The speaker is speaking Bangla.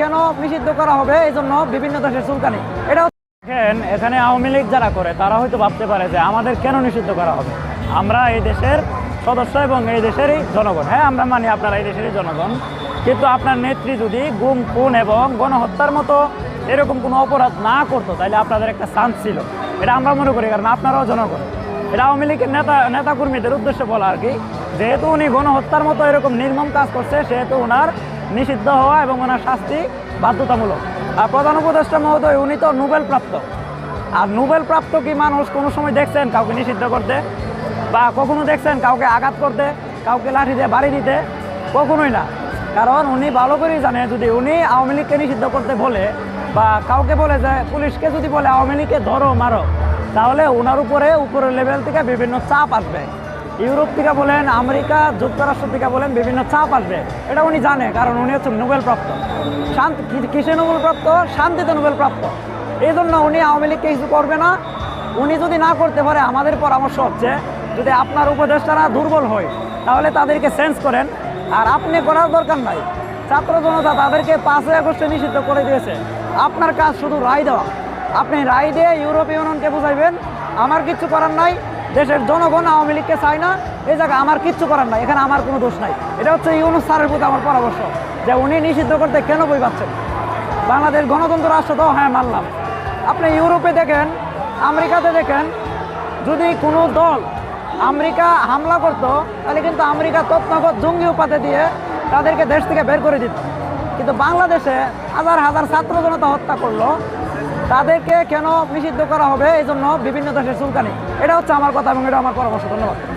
কেন নিষিদ্ধ করা হবে? এই জন্য বিভিন্ন দেশের চুলকানি এটা দেখেন, এখানে আওয়ামী লীগ যারা করে, তারা হয়তো ভাবতে পারে যে আমাদের কেন নিষিদ্ধ করা হবে? আমরা এই দেশের সদস্য এবং এই দেশেরই জনগণ। হ্যাঁ আমরা মানি আপনারা এই দেশেরই জনগণ। কিন্তু আপনার নেত্রী যদি গুম, খুন এবং গণহত্যার মতো এরকম কোনো অপরাধ না করতো, তাহলে আপনাদের একটা চান্স ছিল। এটা আমরা মনে করি, কারণ আপনারাও জনগণ। এটা আওয়ামী লীগের নেতা, নেতাকর্মীদের উদ্দেশ্যে বলা আর কি। যেহেতু উনি গণহত্যার মতো এরকম নির্মম কাজ করছে, সেহেতু ওনার নিষিদ্ধ হওয়া এবং ওনার শাস্তি বাধ্যতামূলক। আর প্রধান উপদেষ্টা মহোদয়, উনি তো নোবেল প্রাপ্ত আর নোবেল প্রাপ্ত কি মানুষ কোনো সময় দেখছেন কাউকে নিষিদ্ধ করতে? বা কখনো দেখছেন কাউকে আঘাত করতে, কাউকে লাঠি দিয়ে বাড়ি দিতে? কখনোই না। কারণ উনি ভালো করেই জানে, যদি উনি আওয়ামী লীগকে নিষিদ্ধ করতে বলে বা কাউকে বলে যে, পুলিশকে যদি বলে আওয়ামী লীগকে ধরো, মারো, তাহলে ওনার উপরে উপরের লেভেল থেকে বিভিন্ন চাপ আসবে। ইউরোপ থেকে বলেন, আমেরিকা, যুক্তরাষ্ট্র থেকে বলেন, বিভিন্ন চাপ আসবে। এটা উনি জানে, কারণ উনি হচ্ছে নোবেল প্রাপ্ত শান্তি কিসে নোবেল প্রাপ্ত শান্তিতে নোবেল প্রাপ্ত এই জন্য উনি আওয়ামী লীগকে কিছু করবে না। উনি যদি না করতে পারে, আমাদের পরামর্শ হচ্ছে, যদি আপনার উপদেষ্টারা দুর্বল হয়, তাহলে তাদেরকে সেন্স করেন। আর আপনি করার দরকার নাই। ছাত্র জনতা তাদেরকে পাঁচই আগস্টে নিষিদ্ধ করে দিয়েছে। আপনার কাজ শুধু রায় দেওয়া। আপনি রায় দিয়ে ইউরোপ ইউনিয়নকে বুঝাইবেন। আমার কিচ্ছু করার নাই। দেশের জনগণ আওয়ামী লীগকে চায় না, এই জায়গায় আমার কিচ্ছু করার নাই, এখানে আমার কোনো দোষ নাই। এটা হচ্ছে ইউনুস স্যারের প্রতি আমার পরামর্শ, যে উনি নিষিদ্ধ করতে কেন বই পাচ্ছেন? বাংলাদেশ গণতন্ত্র রাষ্ট্র তো হ্যাঁ মানলাম। আপনি ইউরোপে দেখেন, আমেরিকাতে দেখেন, যদি কোনো দল আমেরিকা হামলা করতো, তাহলে কিন্তু আমেরিকা তৎনগত জঙ্গি উপাতে দিয়ে তাদেরকে দেশ থেকে বের করে দিত। কিন্তু বাংলাদেশে হাজার হাজার ছাত্র জনতা হত্যা করল তাদেরকে কেন নিষিদ্ধ করা হবে? এই জন্য বিভিন্ন দেশের চুলকানি। এটা হচ্ছে আমার কথা এবং এটা আমার পরামর্শ। ধন্যবাদ।